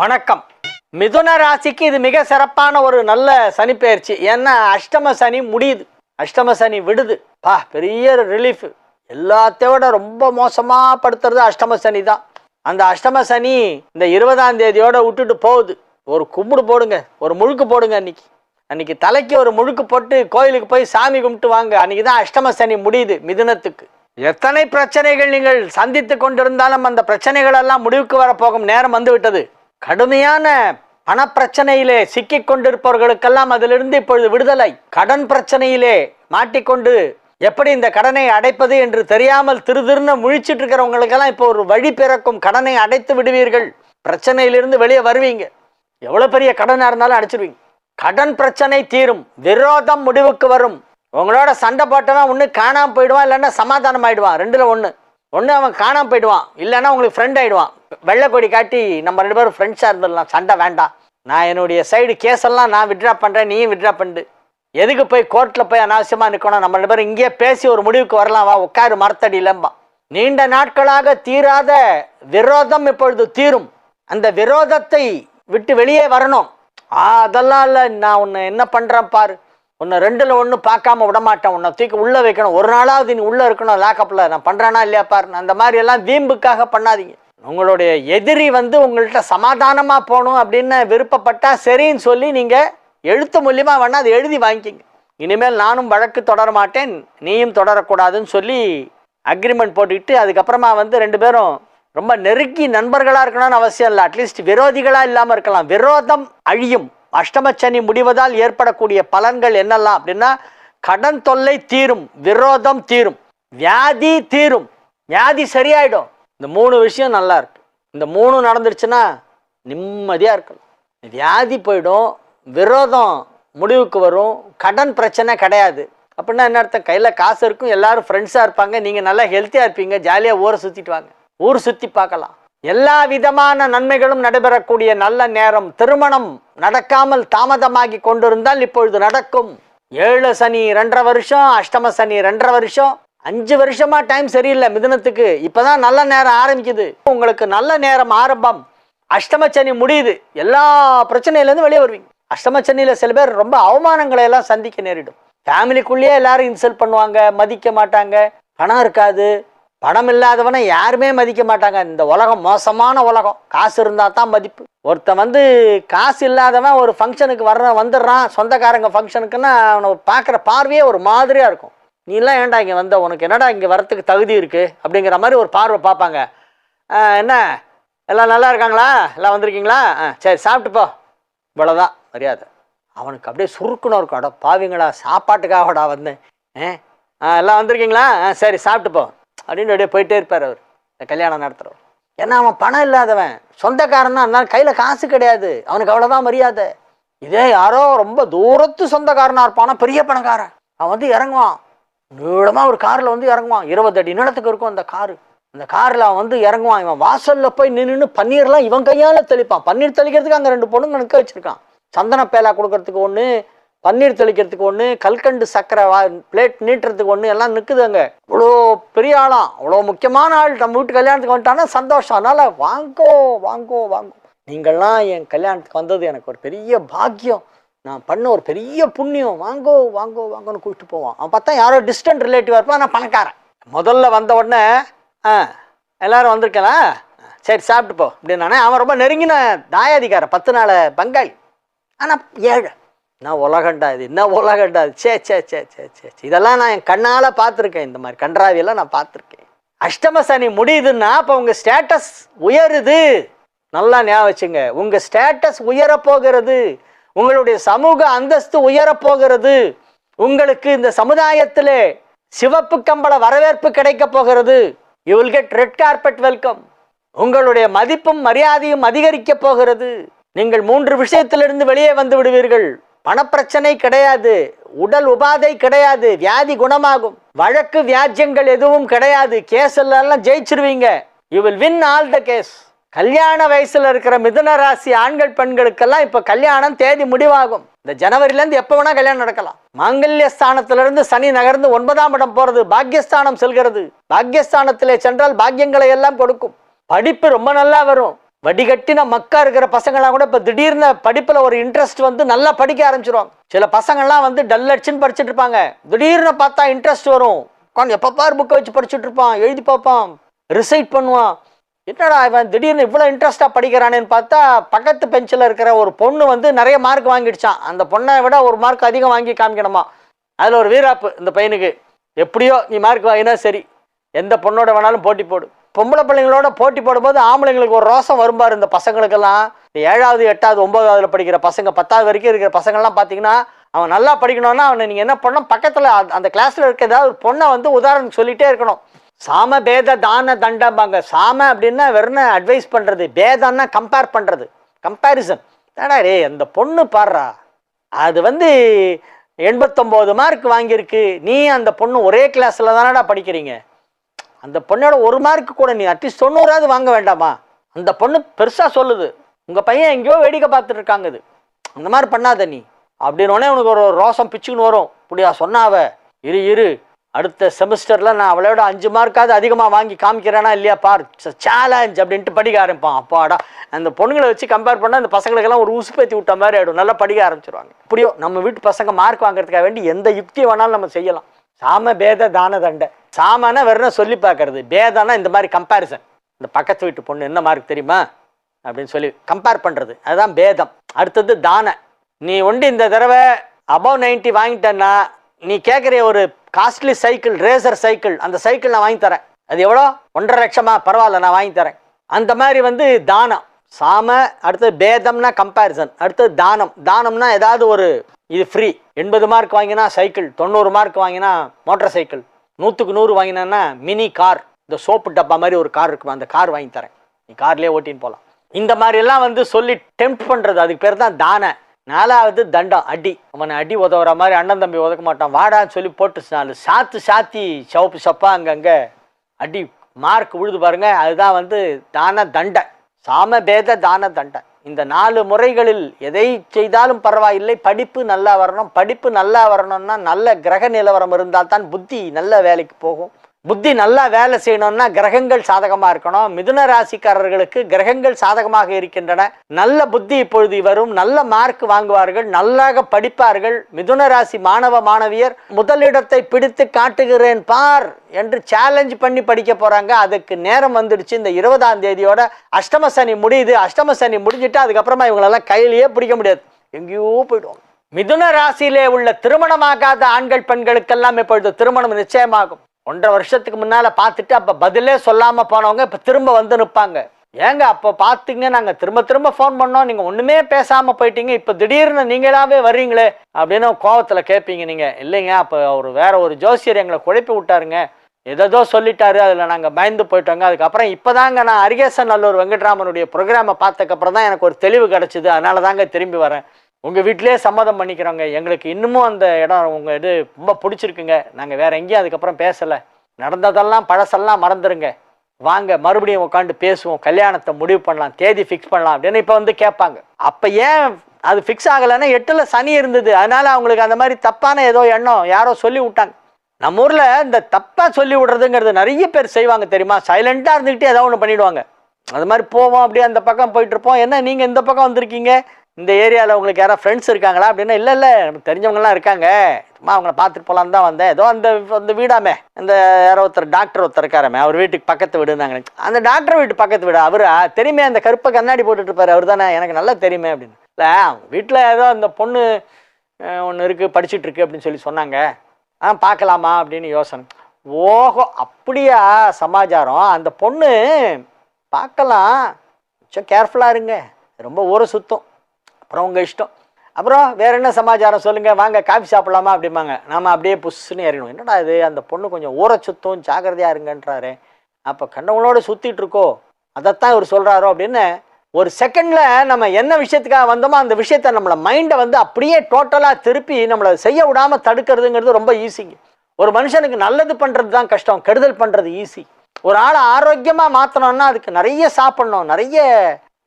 வணக்கம். மிதுன ராசிக்கு இது மிக சிறப்பான ஒரு நல்ல சனி பெயர்ச்சி ஏன்னா அஷ்டம சனி முடியுது. அஷ்டம சனி விடுது. பா பெரிய ரிலீஃப் எல்லாத்தையும் விட ரொம்ப மோசமா படுத்துறது அஷ்டம சனி தான். அந்த அஷ்டம சனி இந்த இருபதாம் தேதியோட விட்டுட்டு போகுது. ஒரு கும்பிடு போடுங்க. ஒரு முழுக்கு போடுங்க அன்னைக்கு. அன்னைக்கு தலைக்கு ஒரு முழுக்கு போட்டு கோயிலுக்கு போய் சாமி கும்பிட்டு வாங்க. அன்னைக்கு தான் அஷ்டம சனி முடியுது மிதுனத்துக்கு. எத்தனை பிரச்சனைகள் நீங்கள் சந்தித்து கொண்டிருந்தாலும் அந்த பிரச்சனைகள் எல்லாம் முடிவுக்கு வரப்போகும் நேரம் வந்து விட்டது. கடுமையான பணப்பிரச்சனையிலே சிக்கிக் கொண்டிருப்பவர்களுக்கெல்லாம் அதிலிருந்து இப்பொழுது விடுதலை. கடன் பிரச்சனையிலே மாட்டிக்கொண்டு எப்படி இந்த கடனை அடைப்பது என்று தெரியாமல் திரு திருன்னு முழிச்சிட்டு இருக்கிறவங்களுக்கெல்லாம் இப்போ ஒரு வழி பிறக்கும் கடனை அடைத்து விடுவீர்கள். பிரச்சனையிலிருந்து வெளியே வருவீங்க. எவ்வளோ பெரிய கடனாக இருந்தாலும் அடைச்சிருவீங்க. கடன் பிரச்சனை தீரும். விரோதம் முடிவுக்கு வரும். உங்களோட சண்டை போட்டவன் ஒன்று காணாமல் போயிடுவான் இல்லைன்னா சமாதானம் ஆயிடுவான் ரெண்டில் ஒன்று ஒன்று அவன் காணாமல் போயிடுவான். இல்லைன்னா உங்களுக்கு ஃப்ரெண்ட் ஆகிடுவான் வெள்ளை கொடி காட்டி நம்ம ரெண்டு பேரும் ஃப்ரெண்ட்ஸாக இருந்துடலாம். சண்டை வேண்டாம். நான் என்னுடைய சைடு கேஸெல்லாம் நான் விட்ரா பண்ணுறேன் நீயும் விட்ரா பண்ணு எதுக்கு போய் கோர்ட்டில் போய் அனாவசியமாக நிற்கணும் நம்ம ரெண்டு பேரும் இங்கேயே பேசி ஒரு முடிவுக்கு வரலாம். வா உட்காரு மரத்தடியிலம்பா நீண்ட நாட்களாக தீராத விரோதம் இப்பொழுது தீரும். அந்த விரோதத்தை விட்டு வெளியே வரணும். ஆ அதெல்லாம் இல்லை. நான் உன்னை என்ன பண்ணுறேன் பாரு. உன்னை ரெண்டில் ஒன்று பார்க்காம விடமாட்டேன். உன்னை தூக்கி உள்ளே வைக்கணும். ஒரு நாளாவது நீ உள்ளே இருக்கணும் லேக்கப்பில் நான் பண்ணுறேனா இல்லையா பாரு? அந்த மாதிரி எல்லாம் வீம்புக்காக பண்ணாதீங்க. உங்களுடைய எதிரி வந்து உங்கள்கிட்ட சமாதானமாக போகணும் அப்படின்னு விருப்பப்பட்டால் சரின்னு சொல்லி நீங்கள் எழுத்து மூலியமாக வேணால் அதை எழுதி வாங்கிக்கிங்க. இனிமேல் நானும் வழக்கு தொடர மாட்டேன். நீயும் தொடரக்கூடாதுன்னு சொல்லி அக்ரிமெண்ட் போட்டுக்கிட்டு அதுக்கப்புறமா வந்து ரெண்டு பேரும் ரொம்ப நெருக்கி நண்பர்களாக இருக்கணும்னு அவசியம் இல்லை. அட்லீஸ்ட் விரோதிகளாக இல்லாமல் இருக்கலாம். விரோதம் அழியும். அஷ்டமச்சனி முடிவதால் ஏற்படக்கூடிய பலன்கள் என்னெல்லாம் அப்படின்னா கடன் தொல்லை தீரும் விரோதம் தீரும் வியாதி தீரும். வியாதி சரியாயிடும். இந்த மூணு விஷயம் நல்லா இருக்கு. இந்த மூணு நடந்துருச்சுன்னா நிம்மதியாக இருக்கலாம் வியாதி போயிடும் விரோதம் முடிவுக்கு வரும் கடன் பிரச்சனை கிடையாது. அப்படின்னா என்ன அர்த்தம்? கையில் காசு இருக்கும் எல்லாரும் ஃப்ரெண்ட்ஸாக இருப்பாங்க. நீங்கள் நல்லா ஹெல்த்தியாக இருப்பீங்க ஜாலியாக ஊரை சுற்றிட்டு வாங்க. ஊர் சுற்றி பார்க்கலாம். எல்லா விதமான நன்மைகளும் நடைபெறக்கூடிய நல்ல நேரம் திருமணம் நடக்காமல் தாமதமாகி கொண்டிருந்தால் இப்பொழுது நடக்கும். ஏழு சனி ரெண்டரை வருஷம் அஷ்டம சனி ரெண்டரை வருஷம் அஞ்சு வருஷமா டைம் சரியில்லை மிதுனத்துக்கு. இப்பதான் நல்ல நேரம் ஆரம்பிக்குது. உங்களுக்கு நல்ல நேரம் ஆரம்பம். அஷ்டம சனி முடியுது. எல்லா பிரச்சனையிலேருந்து வெளியே வருவீங்க. அஷ்டம சனியில சில பேர் ரொம்ப அவமானங்களை எல்லாம் சந்திக்க நேரிடும். ஃபேமிலிக்குள்ளேயே எல்லாரும் இன்சல்ட் பண்ணுவாங்க மதிக்க மாட்டாங்க. பணம் இருக்காது. பணம் இல்லாதவனை யாருமே மதிக்க மாட்டாங்க. இந்த உலகம் மோசமான உலகம். காசு இருந்தால் தான் மதிப்பு. ஒருத்தன் வந்து காசு இல்லாதவன் ஒரு ஃபங்க்ஷனுக்கு வர்ற வந்துடுறான். சொந்தக்காரங்க ஃபங்க்ஷனுக்குன்னா அவனை பார்க்குற பார்வையே ஒரு மாதிரியாக இருக்கும். நீ எல்லாம் ஏன்டா இங்கே வந்த? உனக்கு என்னடா இங்கே வரத்துக்கு தகுதி இருக்குது அப்படிங்கிற மாதிரி ஒரு பார்வை பார்ப்பாங்க. என்ன? எல்லாம் நல்லா இருக்காங்களா? எல்லாம் வந்திருக்கீங்களா? ஆ சரி சாப்பிட்டு போ. இவ்வளோதான் மரியாதை. அவனுக்கு அப்படியே சுருக்குன்னு இருக்கும். அட பாவிங்களா சாப்பாட்டுக்காகடா வந்தேன். ஆ எல்லாம் வந்திருக்கீங்களா? ஆ சரி சாப்பிட்டு போ. அப்படின்னு அப்படியே போயிட்டே இருப்பார் அவர். இந்த கல்யாணம் நடத்துகிறவர் ஏன்னா அவன் பணம் இல்லாதவன். சொந்தக்காரன் தான் கையில் காசு கிடையாது. அவனுக்கு அவ்வளோதான் மரியாதை. இதே யாரோ ரொம்ப தூரத்து சொந்தக்காரனாக இருப்பானா பெரிய பணக்காரன். அவன் வந்து இறங்குவான். நீளமாக ஒரு காரில் வந்து இறங்குவான். இருபது அடி நிலத்துக்கு இருக்கும் அந்த காரு. அந்த காரில் அவன் வந்து இறங்குவான். இவன் வாசலில் போய் நின்று பன்னீர்லாம் இவன் கையால் தெளிப்பான். பன்னீர் தெளிக்கிறதுக்கு அங்கே ரெண்டு பொண்ணுங்க நிற்க வச்சுருக்கான். சந்தன பேலா கொடுக்கறதுக்கு ஒன்று பன்னீர் தெளிக்கிறதுக்கு ஒன்று கல்கண்டு சக்கரை வா பிளேட் நீட்டுறதுக்கு ஒன்று எல்லாம் நிற்குது அங்கே. இவ்வளோ பெரிய ஆளாம் அவ்வளோ முக்கியமான ஆள் நம்ம வீட்டு கல்யாணத்துக்கு வந்துட்டானா சந்தோஷம். அதனால் வாங்கோ வாங்கோ வாங்கோ. நீங்கள்லாம் என் கல்யாணத்துக்கு வந்தது எனக்கு ஒரு பெரிய பாக்கியம். நான் பண்ண ஒரு பெரிய புண்ணியம். வாங்கோ வாங்கோ வாங்கோன்னு கூப்பிட்டு போவான். அவன் பார்த்தா யாரோ டிஸ்டன்ட் ரிலேட்டிவாக இருப்பான். நான் பணக்காரன். முதல்ல வந்த உடனே ஆ எல்லாரும் வந்திருக்கலாம் சரி சாப்பிட்டு போ. அப்படின்னானே அவன் ரொம்ப நெருங்கின தாயாதிகாரன் பத்து நாள் பங்காளி. ஆனால் ஏழை. என்ன உலகண்டா இது? என்ன உலகண்டா இது? சே சே சே சே சே சே. இதெல்லாம் நான் என் கண்ணால் பார்த்துருக்கேன். இந்த மாதிரி கன்றாவியெல்லாம் நான் பார்த்துருக்கேன். அஷ்டம சனி முடியுதுன்னா அப்போ உங்கள் ஸ்டேட்டஸ் உயருது. நல்லா ஞாபகம் வச்சுங்க. உங்கள் ஸ்டேட்டஸ் உயரப் போகிறது உங்களுடைய சமூக அந்தஸ்து உயரப் போகிறது உங்களுக்கு இந்த சமுதாயத்தில் சிவப்பு கம்பள வரவேற்பு கிடைக்க போகிறது. You will get red carpet welcome உங்களுடைய மதிப்பும் மரியாதையும் அதிகரிக்க போகிறது. நீங்கள் மூன்று விஷயத்திலிருந்து வெளியே வந்து விடுவீர்கள். பணப்பிரச்சனை கிடையாது உடல் உபாதை கிடையாது வியாதி குணமாகும். வழக்கு வியாஜ்யங்கள் எதுவும் கிடையாது கேஸ் எல்லாம் ஜெயிச்சிருவீங்க. You will win all the case கல்யாண வயசுல இருக்கிற மிதுன ராசி ஆண்கள் பெண்களுக்கெல்லாம் இப்ப கல்யாணம் தேதி முடிவாகும். இந்த ஜனவரில இருந்து எப்ப வேணா கல்யாணம் நடக்கலாம். மாங்கல்ய ஸ்தானத்திலிருந்து சனி நகர்ந்து ஒன்பதாம் இடம் போறது பாக்யஸ்தானம் செல்கிறது. பாக்யஸ்தானத்திலே சென்றால் பாக்கியங்களை எல்லாம் கொடுக்கும். படிப்பு ரொம்ப நல்லா வரும். வடிகட்டின மக்கா இருக்கிற பசங்களாம் கூட இப்போ திடீர்னு படிப்பில் ஒரு இன்ட்ரெஸ்ட் வந்து நல்லா படிக்க ஆரம்பிச்சிருவாங்க. சில பசங்கள்லாம் வந்து டல் அடிச்சுன்னு படிச்சுட்டு இருப்பாங்க. திடீர்னு பார்த்தா இன்ட்ரெஸ்ட் வரும். உட்காந்து எப்போ பார் புக்கை வச்சு படிச்சுட்டு இருப்பான். எழுதி பார்ப்பான். ரிசைட் பண்ணுவான். என்னடா இவன் திடீர்னு இவ்வளோ இன்ட்ரெஸ்ட்டாக படிக்கிறானேன்னு பார்த்தா பக்கத்து பெஞ்சில் இருக்கிற ஒரு பொண்ணு வந்து நிறைய மார்க் வாங்கிடுச்சான் அந்த பொண்ணை விட ஒரு மார்க் அதிகம் வாங்கி காமிக்கணுமா? அதில் ஒரு வீராப்பு இந்த பையனுக்கு. எப்படியோ நீ மார்க் வாங்கினா சரி. எந்த பொண்ணோட வேணாலும் போட்டி போடு. பொம்பளை பிள்ளைங்களோட போட்டி போடும்போது ஆம்பளைங்களுக்கு ஒரு ரோசம் வரும்பார் இந்த பசங்களுக்கெல்லாம். ஏழாவது எட்டாவது ஒன்பதாவதுல படிக்கிற பசங்க பத்தாவது வரைக்கும் இருக்கிற பசங்கள்லாம் பார்த்தீங்கன்னா அவன் நல்லா படிக்கணும்னா அவனை நீங்கள் என்ன பண்ணணும்? பக்கத்தில் அந்த கிளாஸில் இருக்க ஏதாவது ஒரு பொண்ணை வந்து உதாரணம் சொல்லிகிட்டே இருக்கணும். சாம பேத தான தண்டம்பாங்க. சாம அப்படின்னா வெறும் அட்வைஸ் பண்ணுறது பேதம்னா கம்பேர் பண்ணுறது கம்பேரிசன் ஏடா டே அந்த பொண்ணு பாடுறா. அது வந்து எண்பத்தொம்போது மார்க் வாங்கியிருக்கு. நீ அந்த பொண்ணு ஒரே கிளாஸில் தானடா படிக்கிறீங்க? அந்த பொண்ணோட ஒரு மார்க்கு கூட நீ அட்லீஸ்ட் தொண்ணூறாவது வாங்க வேண்டாமா? அந்த பொண்ணு பெருசாக சொல்லுது. உங்கள் பையன் எங்கேயோ வேடிக்கை பார்த்துட்டு இருக்காங்க இது. அந்த மாதிரி பண்ணாத நீ. அப்படின்னோடனே உனக்கு ஒரு ரோசம் பிச்சுக்குன்னு வரும். இப்படியா சொன்னாவ இரு இரு. அடுத்த செமஸ்டரில் நான் அவளோட அஞ்சு மார்க்காவது அதிகமாக வாங்கி காமிக்கிறேனா இல்லையா? பார். சேலஞ்ச் அப்படின்ட்டு படிக்க ஆரம்பிப்பான். அப்பாடா. அந்த பொண்ணுங்களை வச்சு கம்பேர் பண்ணால் அந்த பசங்களுக்கெல்லாம் ஒரு உசுப்பேத்தி விட்ட மாதிரி ஆகிடும் நல்லா படிக்க ஆரம்பிச்சிருவாங்க. இப்படியோ நம்ம வீட்டு பசங்க மார்க் வாங்குறதுக்காக வேண்டி எந்த யுக்தியை வேணாலும் நம்ம செய்யலாம். சாம பேத தான தண்டை. சாமான வெறும் சொல்லி பார்க்கறது. பேதம்னா இந்த மாதிரி கம்பேரிசன் இந்த பக்கத்து வீட்டு பொண்ணு என்ன மார்க் தெரியுமா? அப்படின்னு சொல்லி கம்பேர் பண்ணுறது அதுதான் பேதம். அடுத்தது தான. நீ ஒன்று இந்த தடவை அபவ் 90 வாங்கிட்டேன்னா நீ கேட்குற ஒரு காஸ்ட்லி சைக்கிள் ரேசர் சைக்கிள் அந்த சைக்கிள் நான் வாங்கி தரேன். அது எவ்வளோ? ஒன்றரை லட்சமா. பரவாயில்ல நான் வாங்கி தரேன். அந்த மாதிரி வந்து தானம். சாம அடுத்தது பேதம்னா கம்பேரிசன் அடுத்தது தானம். தானம்னா ஏதாவது ஒரு இது ஃப்ரீ எண்பது மார்க் வாங்கினா சைக்கிள் தொண்ணூறு மார்க் வாங்கினா மோட்டார் சைக்கிள் நூற்றுக்கு நூறு வாங்கினான்னா மினி கார் இந்த சோப்பு டப்பா மாதிரி ஒரு கார் இருக்கும் அந்த கார் வாங்கி தரேன். நீ கார்லேயே ஓட்டின்னு போகலாம் இந்த மாதிரி எல்லாம் வந்து சொல்லி டெம்ப் பண்ணுறது அதுக்கு பேர் தான் தானை. நாலாவது தண்டம் அடி. அவனை அடி உதவுற மாதிரி அண்ணன் தம்பி உதக்க மாட்டான். வாடான்னு சொல்லி போட்டு நாலு சாத்து சாத்தி சவப்பு சப்பா அங்கங்கே அடி மார்க் விழுது பாருங்க அதுதான் வந்து தான தண்டை. சாம பேத தான தண்டை. இந்த நாலு முறைகளில் எதை செய்தாலும் பரவாயில்லை. படிப்பு நல்லா வரணும். படிப்பு நல்லா வரணும்னா நல்ல கிரக நிலவரம் இருந்தால் தான் புத்தி நல்ல வேலைக்கு போகும். புத்தி நல்லா வேலை செய்யணும்னா கிரகங்கள் சாதகமாக இருக்கணும். மிதுன ராசிக்காரர்களுக்கு கிரகங்கள் சாதகமாக இருக்கின்றன. நல்ல புத்தி இப்பொழுது வரும். நல்ல மார்க் வாங்குவார்கள். நல்லாக படிப்பார்கள். மிதுன ராசி மாணவ மாணவியர் முதலிடத்தை பிடித்து காட்டுகிறேன் பார் என்று சேலஞ்ச் பண்ணி படிக்க போகிறாங்க அதுக்கு நேரம் வந்துடுச்சு. இந்த இருபதாம் தேதியோட அஷ்டம சனி முடியுது. அஷ்டம சனி முடிஞ்சிட்டு அதுக்கப்புறமா இவங்களெல்லாம் கையிலேயே பிடிக்க முடியாது. எங்கேயோ போயிடுவாங்க. மிதுன ராசியிலே உள்ள திருமணமாகாத ஆண்கள் பெண்களுக்கெல்லாம் இப்பொழுது திருமணம் நிச்சயமாகும். ஒன்றரை வருஷத்துக்கு முன்னால் பார்த்துட்டு அப்போ பதிலே சொல்லாமல் போனவங்க இப்போ திரும்ப வந்து நிற்பாங்க ஏங்க அப்போ பார்த்தீங்க நாங்கள் திரும்ப திரும்ப ஃபோன் பண்ணோம். நீங்கள் ஒன்றுமே பேசாமல் போயிட்டீங்க. இப்போ திடீர்னு நீங்களாவே வர்றீங்களே அப்படின்னு கோவத்தில் கேட்பீங்க நீங்கள் இல்லைங்க அப்போ அவர் வேற ஒரு ஜோசியர் எங்களை குழப்பி விட்டாருங்க. எதோ சொல்லிட்டாரு அதில் நாங்கள் பயந்து போயிட்டோங்க. அதுக்கப்புறம் இப்போ தாங்க நான் அரிகேசன் நல்லூர் வெங்கட்ராமனுடைய ப்ரோக்ராமை பார்த்ததுக்கப்புறம் தான் எனக்கு ஒரு தெளிவு கிடச்சிது. அதனால தாங்க திரும்பி வரேன். உங்கள் வீட்டிலே சம்மதம் பண்ணிக்கிறோங்க. எங்களுக்கு இன்னமும் அந்த இடம் உங்கள் இது ரொம்ப பிடிச்சிருக்குங்க. நாங்கள் வேறு எங்கேயும் அதுக்கப்புறம் பேசலை. நடந்ததெல்லாம் பழசெல்லாம் மறந்துடுங்க வாங்க மறுபடியும் உட்காந்து பேசுவோம். கல்யாணத்தை முடிவு பண்ணலாம் தேதி ஃபிக்ஸ் பண்ணலாம் அப்படின்னு இப்போ வந்து கேட்பாங்க. அப்போ ஏன் அது ஃபிக்ஸ் ஆகலைன்னா எட்டில் சனி இருந்தது. அதனால் அவங்களுக்கு அந்த மாதிரி தப்பான ஏதோ எண்ணம் யாரோ சொல்லி விட்டாங்க. நம்ம ஊரில் இந்த தப்பாக சொல்லி விடுறதுங்கிறது நிறைய பேர் செய்வாங்க தெரியுமா? சைலண்ட்டாக இருந்துக்கிட்டே ஏதோ ஒன்று பண்ணிடுவாங்க. அது மாதிரி போவோம் அப்படியே அந்த பக்கம் போயிட்டு இருப்போம். என்ன நீங்கள் இந்த பக்கம் வந்திருக்கீங்க? இந்த ஏரியாவில் உங்களுக்கு யாராவது ஃப்ரெண்ட்ஸ் இருக்காங்களா அப்படின்னா இல்லை இல்லை நமக்கு தெரிஞ்சவங்கலாம் இருக்காங்க. சும்மா அவங்கள பார்த்துட்டு போகலான்னு தான் வந்தேன். ஏதோ அந்த அந்த வீடாமே அந்த யாரோ ஒருத்தர் டாக்டர் ஒருத்தர் இருக்காரமே அவர் வீட்டுக்கு பக்கத்து வீடுனாங்க அந்த டாக்டர் வீட்டு பக்கத்து வீடு? அவர்? தெரியுமே அந்த கருப்பை கண்ணாடி போட்டுட்டு இருப்பாரு அவர் தானே? எனக்கு நல்லா தெரியுமே அப்படின்னு. இல்லை வீட்டில் ஏதோ அந்த பொண்ணு ஒன்று இருக்குது படிச்சுட்டு இருக்கு அப்படின்னு சொல்லி சொன்னாங்க. ஆ பார்க்கலாமா? அப்படின்னு யோசனை. ஓஹோ அப்படியா? சமாச்சாரம். அந்த பொண்ணு பார்க்கலாம். கொஞ்சம் கேர்ஃபுல்லாக இருங்க. ரொம்ப ஊரை சுத்தம். அப்புறம் உங்கள் இஷ்டம். அப்புறம் வேறு என்ன சமாச்சாரம்? சொல்லுங்கள் வாங்க காஃபி சாப்பிட்லாமா அப்படிம்பாங்க. நாம அப்படியே புஷ்ஷுன்னு ஏறிடும் என்னடா இது? அந்த பொண்ணு கொஞ்சம் ஊரை சுத்தம் ஜாக்கிரதையா இருங்கன்றாரு. அப்போ கண்டவங்களோட சுற்றிட்டுருக்கோ அதைத்தான் இவர் சொல்கிறாரோ அப்படின்னு ஒரு செகண்டில் நம்ம என்ன விஷயத்துக்காக வந்தோமோ அந்த விஷயத்தை நம்மளை மைண்டை வந்து அப்படியே டோட்டலாக திருப்பி நம்மளை செய்ய விடாமல் தடுக்கிறதுங்கிறது ரொம்ப ஈஸிங்க ஒரு மனுஷனுக்கு நல்லது பண்ணுறது தான் கஷ்டம். கெடுதல் பண்ணுறது ஈஸி ஒரு ஆளை ஆரோக்கியமாக மாற்றணும்னா அதுக்கு நிறைய சாப்பிட்ணும். நிறைய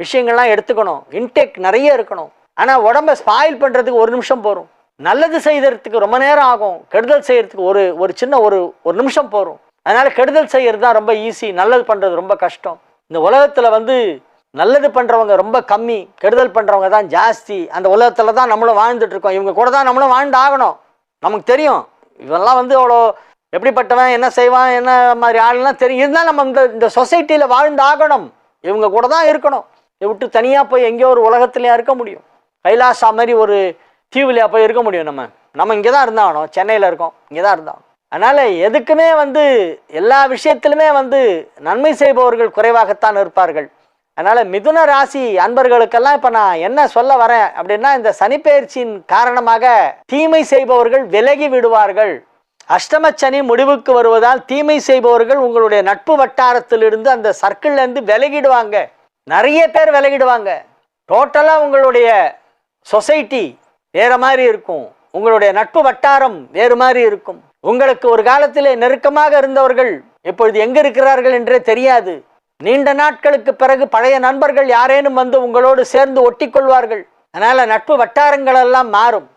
விஷயங்கள்லாம் எடுத்துக்கணும். இன்டேக் நிறைய இருக்கணும். ஆனால் உடம்ப ஸ்பாயில் பண்ணுறதுக்கு ஒரு நிமிஷம் போகும் நல்லது செய்கிறதுக்கு ரொம்ப நேரம் ஆகும். கெடுதல் செய்கிறதுக்கு ஒரு ஒரு சின்ன ஒரு ஒரு நிமிஷம் போகும் அதனால் கெடுதல் செய்கிறது தான் ரொம்ப ஈஸி நல்லது பண்ணுறது ரொம்ப கஷ்டம். இந்த உலகத்தில் வந்து நல்லது பண்ணுறவங்க ரொம்ப கம்மி. கெடுதல் பண்ணுறவங்க தான் ஜாஸ்தி. அந்த உலகத்தில் தான் நம்மளும் வாழ்ந்துட்டுருக்கோம் இவங்க கூட தான் நம்மளும் வாழ்ந்து ஆகணும். நமக்கு தெரியும். இவெல்லாம் வந்து அவ்வளோ எப்படிப்பட்டவன் என்ன செய்வான் என்ன மாதிரி ஆளுலாம் தெரியும். இருந்தால் நம்ம இந்த இந்த சொசைட்டியில் வாழ்ந்து ஆகணும். இவங்க கூட தான் இருக்கணும். இதை விட்டு தனியாக போய் எங்கேயோ ஒரு உலகத்துலையா இருக்க முடியும். கைலாசா மாதிரி ஒரு தீவுலையா போய் இருக்க முடியும் நம்ம. நம்ம இங்கே தான் இருந்தாகணும். சென்னையில் இருக்கோம். இங்கே தான் இருந்தாகணும். அதனால் எதுக்குமே வந்து எல்லா விஷயத்திலுமே வந்து நன்மை செய்பவர்கள் குறைவாகத்தான் இருப்பார்கள். அதனால் மிதுன ராசி அன்பர்களுக்கெல்லாம் இப்போ நான் என்ன சொல்ல வரேன் அப்படின்னா இந்த சனிப்பெயர்ச்சியின் காரணமாக தீமை செய்பவர்கள் விலகி விடுவார்கள். அஷ்டமச்சனி முடிவுக்கு வருவதால் தீமை செய்பவர்கள் உங்களுடைய நட்பு வட்டாரத்திலிருந்து அந்த சர்க்கிள்லேருந்து விலகிடுவாங்க. நிறைய பேர் விலகிடுவாங்க. டோட்டலாக உங்களுடைய சொசைட்டி வேற மாதிரி இருக்கும். உங்களுடைய நட்பு வட்டாரம் வேறு மாதிரி இருக்கும். உங்களுக்கு ஒரு காலத்திலே நெருக்கமாக இருந்தவர்கள் இப்பொழுது எங்கே இருக்கிறார்கள் என்றே தெரியாது. நீண்ட நாட்களுக்கு பிறகு பழைய நண்பர்கள் யாரேனும் வந்து உங்களோடு சேர்ந்து ஒட்டி கொள்வார்கள் அதனால் நட்பு வட்டாரங்கள் எல்லாம் மாறும்.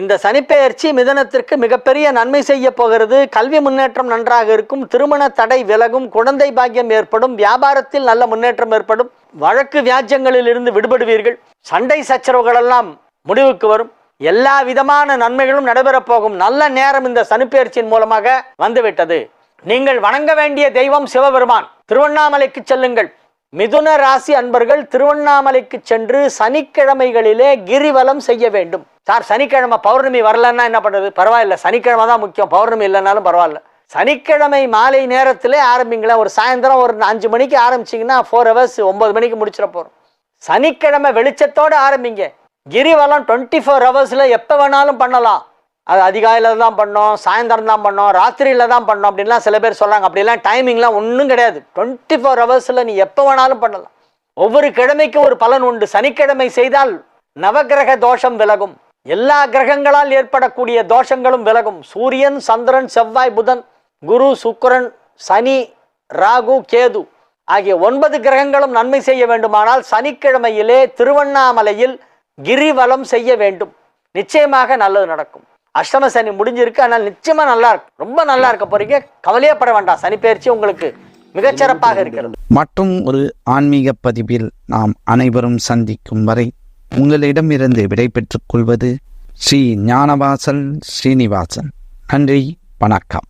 இந்த சனிப்பெயர்ச்சி மிதனத்திற்கு மிகப்பெரிய நன்மை செய்ய போகிறது. கல்வி முன்னேற்றம் நன்றாக இருக்கும். திருமண தடை விலகும். குழந்தை பாக்கியம் ஏற்படும். வியாபாரத்தில் நல்ல முன்னேற்றம் ஏற்படும். வழக்கு வியாஜ்யங்களில் இருந்து விடுபடுவீர்கள். சண்டை சச்சரவுகளெல்லாம் முடிவுக்கு வரும். எல்லா விதமான நன்மைகளும் நடைபெறப் போகும். நல்ல நேரம் இந்த சனிப்பெயர்ச்சியின் மூலமாக வந்துவிட்டது. நீங்கள் வணங்க வேண்டிய தெய்வம் சிவபெருமான். திருவண்ணாமலைக்கு செல்லுங்கள். மிதுன ராசி அன்பர்கள் திருவண்ணாமலைக்கு சென்று சனிக்கிழமைகளிலே கிரிவலம் செய்ய வேண்டும். சார் சனிக்கிழமை பௌர்ணமி வரலன்னா என்ன பண்ணுறது பரவாயில்ல சனிக்கிழமை தான் முக்கியம். பௌர்ணமி இல்லைனாலும் பரவாயில்ல. சனிக்கிழமை மாலை நேரத்திலே ஆரம்பிங்களேன். ஒரு சாயந்தரம் ஒரு அஞ்சு மணிக்கு ஆரம்பிச்சிங்கன்னா ஃபோர் ஹவர்ஸ் ஒன்பது மணிக்கு முடிச்சிட போகிறோம் சனிக்கிழமை வெளிச்சத்தோடு ஆரம்பிங்க. கிரிவலம் டுவெண்ட்டி ஃபோர் ஹவர்ஸில் எப்போ வேணாலும் பண்ணலாம். அது அதிகாலையில் தான் பண்ணோம் சாயந்தரம் தான் பண்ணோம் ராத்திரியில் தான் பண்ணோம் அப்படின்லாம் சில பேர் சொல்கிறாங்க அப்படிலாம் டைமிங்லாம் ஒன்றும் கிடையாது. டுவெண்ட்டி ஃபோர் ஹவர்ஸில் நீ எப்போ வேணாலும் பண்ணலாம். ஒவ்வொரு கிழமைக்கும் ஒரு பலன் உண்டு. சனிக்கிழமை செய்தால் நவக்கிரக தோஷம் விலகும். எல்லா கிரகங்களால் ஏற்படக்கூடிய தோஷங்களும் விலகும். சூரியன் சந்திரன் செவ்வாய் புதன் குரு சுக்கரன் சனி ராகு கேது ஆகிய ஒன்பது கிரகங்களும் நன்மை செய்ய வேண்டுமானால் சனிக்கிழமையிலே திருவண்ணாமலையில் கிரிவலம் செய்ய வேண்டும். நிச்சயமாக நல்லது நடக்கும். அஷ்டம சனி முடிஞ்சிருக்கு. ஆனால் நிச்சயமா நல்லா இருக்கும். ரொம்ப நல்லா இருக்க போறீங்க. கவலையப்பட வேண்டாம். சனி பயிற்சி உங்களுக்கு மிகச்சிறப்பாக இருக்கிறது. மற்றும் ஒரு ஆன்மீக பதிவில் நாம் அனைவரும் சந்திக்கும் வரை உங்களிடமிருந்து விடைபெற்றுக் கொள்வது ஸ்ரீ ஞானவாசல் ஸ்ரீனிவாசன். நன்றி வணக்கம்.